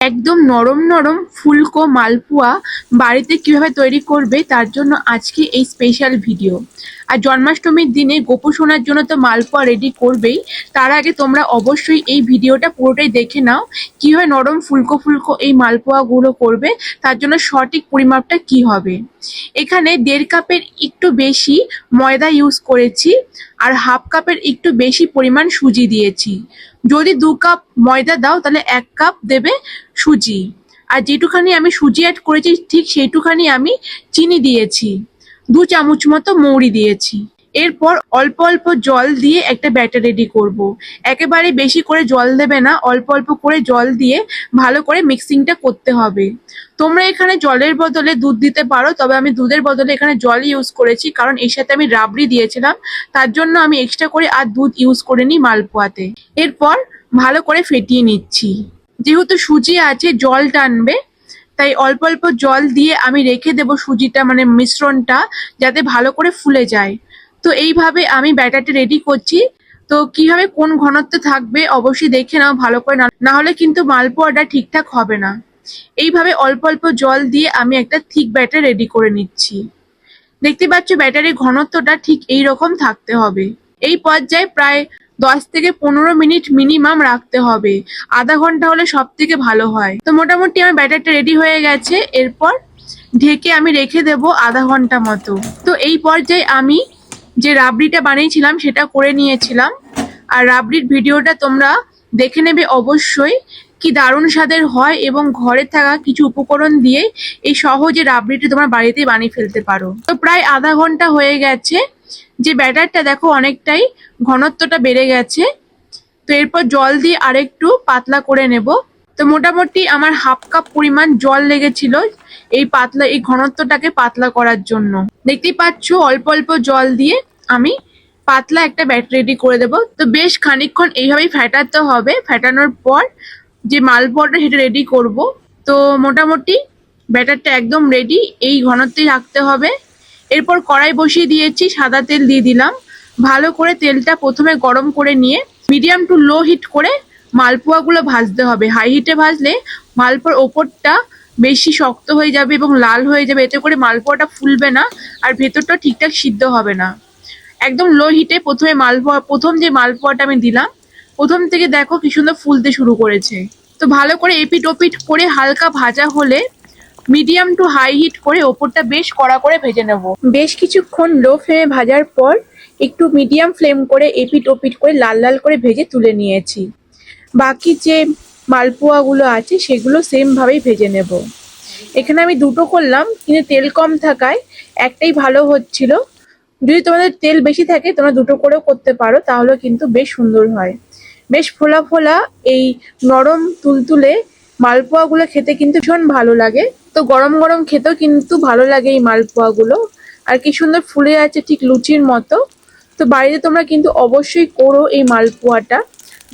একদম নরম নরম ফুলকো মালপোয়া বাড়িতে কীভাবে তৈরি করবে, তার জন্য আজকে এই স্পেশাল ভিডিও আর জন্মাষ্টমীর দিনে গোপু শোনার জন্য তো মালপোয়া রেডি করবেই। তার আগে তোমরা অবশ্যই এই ভিডিওটা পুরোটাই দেখে নাও কীভাবে নরম ফুলকো ফুলকো এই মালপোয়াগুলো করবে, তার জন্য সঠিক পরিমাপটা কি হবে। এখানে দেড় কাপের একটু বেশি ময়দা ইউজ করেছি, আর হাফ কাপের একটু বেশি পরিমাণ সুজি দিয়েছি। যদি দু কাপ ময়দা দাও, তাহলে এক কাপ দেবে সুজি। আর যেটুখানি আমি সুজি অ্যাড করেছি, ঠিক সেইটুখানি আমি চিনি দিয়েছি। দু চামচ মতো মৌরি দিয়েছি। এরপর অল্প অল্প জল দিয়ে একটা ব্যাটার রেডি করব। একেবারে বেশি করে জল দেবে না, অল্প অল্প করে জল দিয়ে ভালো করে মিক্সিংটা করতে হবে। তোমরা এখানে জলের বদলে দুধ দিতে পারো, তবে আমি দুধের বদলে এখানে জল ইউজ করেছি, কারণ এর সাথে আমি রাবড়ি দিয়েছিলাম। তার জন্য আমি এক্সট্রা করে আর দুধ ইউজ করে নিই মালপোয়াতে। এরপর ভালো করে ফেটিয়ে নিচ্ছি। যেহেতু সুজি আছে, জল টানবে তাই অল্প অল্প জল দিয়ে আমি রেখে দেবো সুজিটা মানে মিশ্রণটা, যাতে ভালো করে ফুলে যায়। তো এইভাবে আমি ব্যাটারটা রেডি করছি। তো কীভাবে কোন ঘনত্ব থাকবে অবশ্যই দেখে নাও ভালো করে। না হলে কিন্তু মালপোয়াটা ঠিকঠাক হবে না। এইভাবে অল্প অল্প জল দিয়ে আমি একটা থিক ব্যাটার রেডি করে নিচ্ছি। দেখতে পাচ্ছ ব্যাটারির ঘনত্বটা ঠিক এই রকম থাকতে হবে। এই পর্যায়ে প্রায় দশ থেকে পনেরো মিনিট মিনিমাম রাখতে হবে। আধা ঘণ্টা হলে সব থেকে ভালো হয়। তো মোটামুটি আমার ব্যাটারটা রেডি হয়ে গেছে। এরপর ঢেকে আমি রেখে দেব আধা ঘণ্টা মতো। তো এই পর্যায়ে আমি যে রাবড়িটা বানিয়েছিলাম, সেটা করে নিয়েছিলাম। আর রাবড়ির ভিডিওটা তোমরা দেখে নেবে অবশ্যই। কি দারুণ স্বাদের হয় এবং ঘরে থাকা কিছু উপকরণ দিয়ে এই সহজে রাবড়িটি তোমরা বাড়িতেই বানিয়ে ফেলতে পারো। তো প্রায় আধা ঘণ্টা হয়ে গেছে। যে ব্যাটারটা দেখো অনেকটাই ঘনত্বটা বেড়ে গেছে। তো এরপর জল দিয়ে আরেকটু পাতলা করে নেব। তো মোটামুটি আমার হাফ কাপ পরিমাণ জল লেগেছিল এই পাতলা, এই ঘনত্বটাকে পাতলা করার জন্য। দেখতেই পাচ্ছ অল্প অল্প জল দিয়ে আমি পাতলা একটা ব্যাট রেডি করে দেব। তো বেশ খানিকক্ষণ এইভাবেই ফ্যাটাতে হবে। ফ্যাটানোর পর যে মালপোয়াটা সেটা রেডি করব। তো মোটামুটি ব্যাটারটা একদম রেডি এই ঘনত্বেই রাখতে হবে। এরপর কড়াই বসিয়ে দিয়েছি, সাদা তেল দিয়ে দিলাম। ভালো করে তেলটা প্রথমে গরম করে নিয়ে মিডিয়াম টু লো হিট করে মালপোয়াগুলো ভাজতে হবে। হাই হিটে ভাজলে মালপোয়ার ওপরটা বেশি শক্ত হয়ে যাবে এবং লাল হয়ে যাবে। এতে করে মালপোয়াটা ফুলবে না আর ভেতরটা ঠিকঠাক সিদ্ধ হবে না। একদম লো হিটে প্রথমে মালপোয়া, প্রথম যে মালপোয়াটা আমি দিলাম প্রথম থেকে দেখো কি সুন্দর ফুলতে শুরু করেছে। তো ভালো করে এপিট ওপিট করে হালকা ভাজা হলে মিডিয়াম টু হাই হিট করে ওপরটা বেশ কড়া করে ভেজে নেব। বেশ কিছুক্ষণ লো ফ্লেমে ভাজার পর একটু মিডিয়াম ফ্লেম করে এপিট ওপিট করে লাল লাল করে ভেজে তুলে নিয়েছি। বাকি যে মালপোয়াগুলো আছে সেগুলো সেমভাবেই ভেজে নেব। এখানে আমি দুটো করলাম, কিন্তু তেল কম থাকায় একটাই ভালো হচ্ছিল। যদি তোমাদের তেল বেশি থাকে তোমরা দুটো করেও করতে পারো তাহলে কিন্তু বেশ সুন্দর হয়। বেশ ফোলা ফোলা এই নরম তুলতুলে মালপোয়াগুলো খেতে কিন্তু ভীষণ ভালো লাগে। তো গরম গরম খেতেও কিন্তু ভালো লাগে এই মালপোয়াগুলো। আর কি সুন্দর ফুলে আছে ঠিক লুচির মতো। তো বাড়িতে তোমরা কিন্তু অবশ্যই করো এই মালপোয়াটা।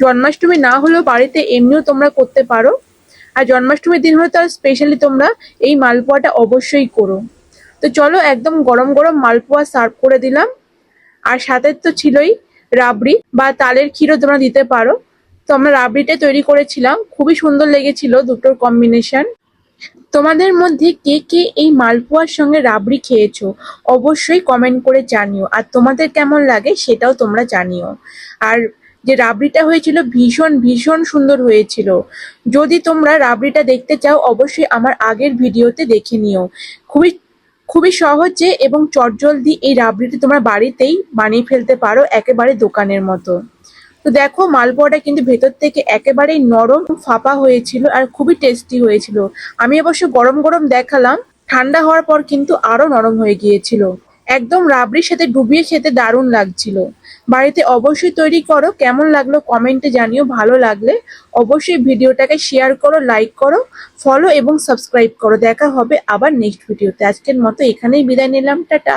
জন্মাষ্টমী না হলেও বাড়িতে এমনিও তোমরা করতে পারো। আর জন্মাষ্টমীর দিন হলে তো আর স্পেশালি তোমরা এই মালপোয়াটা অবশ্যই করো। তো চলো একদম গরম গরম মালপোয়া সার্ভ করে দিলাম। আর সাথে তো ছিলই রাবড়ি বা তালের ক্ষীরও তোমরা দিতে পারো। তো আমরা রাবড়িটা তৈরি করেছিলাম। খুবই সুন্দর লেগেছিল দুটোর কম্বিনেশন তোমাদের মধ্যে কে কে এই মালপোয়ার সঙ্গে রাবড়ি খেয়েছো অবশ্যই কমেন্ট করে জানিও। আর তোমাদের কেমন লাগে সেটাও তোমরা জানিও। আর যে রাবড়িটা হয়েছিল ভীষণ ভীষণ সুন্দর হয়েছিল। যদি তোমরা রাবড়িটা দেখতে চাও, অবশ্যই আমার আগের ভিডিওতে দেখে নিও। খুবই খুবই সহজে এবং চটজলদি এই রাবড়িটি তোমার বাড়িতেই বানিয়ে ফেলতে পারো একেবারে দোকানের মতো। তো দেখো, মালপোয়াটা কিন্তু ভেতর থেকে একেবারেই নরম, ফাঁপা হয়েছিল আর খুবই টেস্টি হয়েছিল। আমি অবশ্য গরম গরম দেখালাম, ঠান্ডা হওয়ার পর কিন্তু আরও নরম হয়ে গিয়েছিল। একদম রাবড়ির সাথে ডুবিয়ে খেতে দারুণ লাগছিল। বাড়িতে অবশ্যই তৈরি করো, কেমন লাগল কমেন্টে জানিও, ভালো লাগলে অবশ্যই ভিডিওটাকে শেয়ার করো লাইক করো ফলো এবং সাবস্ক্রাইব করো। দেখা হবে আবার নেক্সট ভিডিওতে আজকের মতো এখানেই বিদায় নিলাম, টাটা।